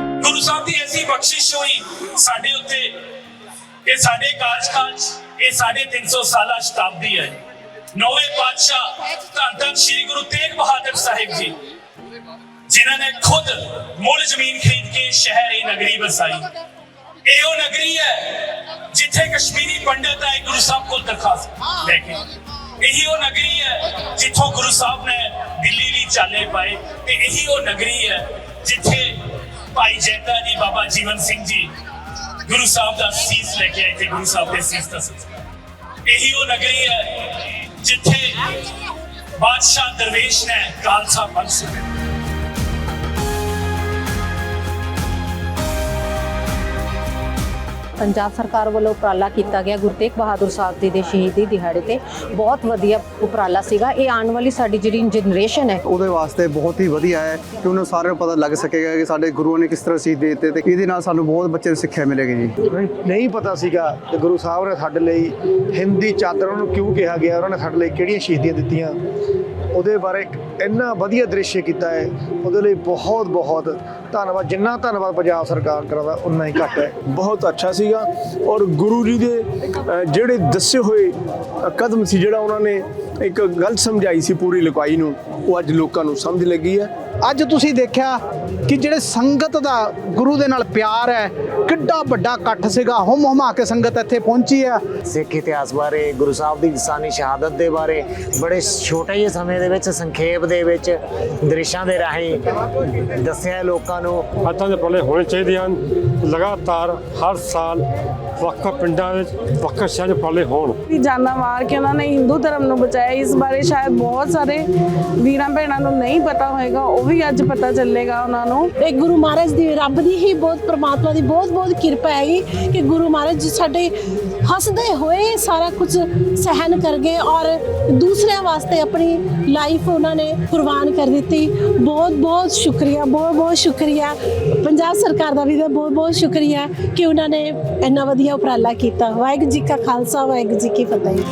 ਗੁਰੂ ਸਾਹਿਬ ਦੀ ਐਸੀ ਬਖਸ਼ਿਸ਼ ਹੋਈ ਸਾਡੇ ਉੱਤੇ ਇਹ ਸਾਡੇ ਕਾਰਜਕਾਲ 'ਚ ਇਹ ਸਾਡੇ 300 ਸਾਲਾ ਸ਼ਤਾਬਦੀ ਹੈ ਨੌਵੇਂ ਪਾਤਸ਼ਾਹ ਧੰਨ ਧੰਨ ਸ੍ਰੀ ਗੁਰੂ ਤੇਗ ਬਹਾਦਰ ਸਾਹਿਬ ਜੀ ਜਿਨ੍ਹਾਂ ਨੇ ਖੁਦ ਮੁੱਲ ਜ਼ਮੀਨ ਖਰੀਦ ਕੇ ਸ਼ਹਿਰ ਇਹ ਨਗਰੀ ਵਸਾਈ ਇਹ ਉਹ ਨਗਰੀ ਹੈ ਜਿੱਥੇ ਕਸ਼ਮੀਰੀ ਪੰਡਤ ਆਏ ਗੁਰੂ ਸਾਹਿਬ ਕੋਲ ਦਰਖਾਸਤ ਲੈ ਕੇ ਇਹੀ ਉਹ ਨਗਰੀ ਹੈ ਜਿੱਥੋਂ ਗੁਰੂ ਸਾਹਿਬ ਨੇ ਦਿੱਲੀ ਲਈ ਚਾਲੇ ਪਾਏ ਤੇ ਇਹੀ ਉਹ ਨਗਰੀ ਹੈ ਜਿੱਥੇ ਭਾਈ ਜੈਤਾ ਜੀ, ਬਾਬਾ ਜੀਵਨ ਸਿੰਘ ਜੀ, ਗੁਰੂ ਸਾਹਿਬ ਦਾ ਸੀਸ ਲੈ ਕੇ ਆਏ ਤੇ ਗੁਰੂ ਸਾਹਿਬ ਦੇ ਸੀਸ ਦਾ ਸੰਸਕਾਰ ਇਹੀ ਉਹ ਨਗਰੀ ਹੈ ਜਿੱਥੇ ਬਾਦਸ਼ਾਹ ਦਰਵੇਸ਼ ਨੇ ਖਾਲਸਾ ਪੰਥ ਸੁਣਿਆ ਪੰਜਾਬ ਸਰਕਾਰ ਵੱਲੋਂ ਉਪਰਾਲਾ ਕੀਤਾ ਗਿਆ। ਗੁਰੂ ਤੇਗ ਬਹਾਦਰ ਸਾਹਿਬ ਜੀ ਦੇ ਸ਼ਹੀਦੀ ਦਿਹਾੜੇ ਤੇ ਬਹੁਤ ਵਧੀਆ ਉਪਰਾਲਾ ਸੀਗਾ। ਇਹ ਆਉਣ ਵਾਲੀ ਸਾਡੀ ਜਿਹੜੀ ਜਨਰੇਸ਼ਨ ਹੈ। ਉਹਦੇ ਵਾਸਤੇ ਬਹੁਤ ਹੀ ਵਧੀਆ ਹੈ ਕਿ ਉਹਨੂੰ ਸਾਰਿਆਂ ਨੂੰ ਪਤਾ ਲੱਗ ਸਕੇਗਾ ਕਿ ਸਾਡੇ ਗੁਰੂਆਂ ਨੇ ਕਿਸ ਤਰ੍ਹਾਂ ਸੀਖ ਦੇ ਦਿੱਤੇ ਤੇ ਇਹਦੇ ਨਾਲ ਸਾਨੂੰ ਬਹੁਤ ਬੱਚੇ ਨੂੰ ਸਿੱਖਿਆ ਮਿਲੇਗੀ ਜੀ। ਨਹੀਂ- ਪਤਾ ਸੀਗਾ ਕਿ ਗੁਰੂ ਸਾਹਿਬ ਨੇ ਸਾਡੇ ਲਈ ਹਿੰਦੀ ਚਾਦਰ ਉਹਨਾਂ ਨੂੰ ਕਿਉਂ ਕਿਹਾ ਗਿਆ ਉਹਨਾਂ ਨੇ ਸਾਡੇ ਲਈ ਕਿਹੜੀਆਂ ਸ਼ਹੀਦੀਆਂ ਦਿੱਤੀਆਂ। ਉਹਦੇ ਬਾਰੇ ਇੱਕ ਇੰਨਾ ਵਧੀਆ ਦ੍ਰਿਸ਼ ਕੀਤਾ ਹੈ ਉਹਦੇ ਲਈ ਬਹੁਤ ਬਹੁਤ ਧੰਨਵਾਦ। ਜਿੰਨਾ ਧੰਨਵਾਦ ਪੰਜਾਬ ਸਰਕਾਰ ਕਰਦਾ ਉਨਾ ਹੀ ਘੱਟ ਹੈ। ਬਹੁਤ ਅੱਛਾ ਸੀਗਾ। ਔਰ ਗੁਰੂ ਜੀ ਦੇ ਜਿਹੜੇ ਦੱਸੇ ਹੋਏ ਕਦਮ ਸੀ ਜਿਹੜਾ ਉਹਨਾਂ ਨੇ ਇੱਕ ਗੱਲ ਸਮਝਾਈ ਸੀ ਪੂਰੀ ਲੁਕਾਈ ਨੂੰ ਉਹ ਅੱਜ ਲੋਕਾਂ ਨੂੰ ਸਮਝ ਲੱਗੀ ਹੈ। ਅੱਜ ਤੁਸੀਂ ਦੇਖਿਆ ਕਿ ਜਿਹੜੇ ਸੰਗਤ ਦਾ ਗੁਰੂ ਦੇ ਨਾਲ ਪਿਆਰ ਹੈ ਕਿੱਡਾ ਵੱਡਾ ਇਕੱਠ ਸੀਗਾ। ਹੁਮ ਹੁਮਾ ਕੇ ਸੰਗਤ ਇੱਥੇ ਪਹੁੰਚੀ ਹੈ। ਸਿੱਖ ਇਤਿਹਾਸ ਬਾਰੇ ਗੁਰੂ ਸਾਹਿਬ ਦੀ ਇਨਸਾਨੀ ਸ਼ਹਾਦਤ ਦੇ ਬਾਰੇ ਬੜੇ ਛੋਟੇ ਜਿਹੇ ਸਮੇਂ ਦੇ ਵਿੱਚ ਸੰਖੇਪ ਦੇ ਵਿੱਚ ਦ੍ਰਿਸ਼ਾਂ ਦੇ ਰਾਹੀਂ ਦੱਸਿਆ ਲੋਕਾਂ ਨੂੰ। ਇੱਦਾਂ ਦੇ ਉਪਰਾਲੇ ਹੋਣੇ ਚਾਹੀਦੇ ਹਨ। ਲਗਾਤਾਰ ਹਰ ਸਾਲ ਵੱਖ ਪਿੰਡਾਂ ਵਿੱਚ ਵੱਖ ਸ਼ਹਿਰਾਂ ਉਪਰਾਲੇ ਹੋਣ। ਵੀ ਜਾਨਾਂ ਮਾਰ ਕੇ ਉਹਨਾਂ ਨੇ ਹਿੰਦੂ ਧਰਮ ਨੂੰ ਬਚਾਇਆ। ਇਸ ਬਾਰੇ ਸ਼ਾਇਦ ਬਹੁਤ ਸਾਰੇ ਵੀਰਾਂ ਭੈਣਾਂ ਨੂੰ ਨਹੀਂ ਪਤਾ ਹੋਏਗਾ। ਉਹ ਵੀ ਅੱਜ ਪਤਾ ਚੱਲੇਗਾ ਉਹਨਾਂ ਨੂੰ। ਇਹ ਗੁਰੂ ਮਹਾਰਾਜ ਦੀ ਰੱਬ ਦੀ ਹੀ ਬਹੁਤ ਪ੍ਰਮਾਤਮਾ ਦੀ ਬਹੁਤ ਬਹੁਤ ਕਿਰਪਾ ਹੈਗੀ ਕਿ ਗੁਰੂ ਮਹਾਰਾਜ ਜੀ ਸਾਡੇ ਹੱਸਦੇ ਹੋਏ ਸਾਰਾ ਕੁਝ ਸਹਿਨ ਕਰ ਗਏ ਔਰ ਦੂਸਰਿਆਂ ਵਾਸਤੇ ਆਪਣੀ ਲਾਈਫ ਉਹਨਾਂ ਨੇ ਕੁਰਬਾਨ ਕਰ ਦਿੱਤੀ। ਬਹੁਤ ਬਹੁਤ ਸ਼ੁਕਰੀਆ, ਬਹੁਤ ਬਹੁਤ ਸ਼ੁਕਰੀਆ। ਪੰਜਾਬ ਸਰਕਾਰ ਦਾ ਵੀ ਬਹੁਤ ਬਹੁਤ ਸ਼ੁਕਰੀਆ ਕਿ ਉਹਨਾਂ ਨੇ ਇੰਨਾ ਵਧੀਆ ਉਪਰਾਲਾ ਕੀਤਾ। ਵਾਹਿਗੁਰੂ ਜੀ ਕਾ ਖਾਲਸਾ, ਵਾਹਿਗੁਰੂ ਜੀ ਕੀ ਫਤਿਹ।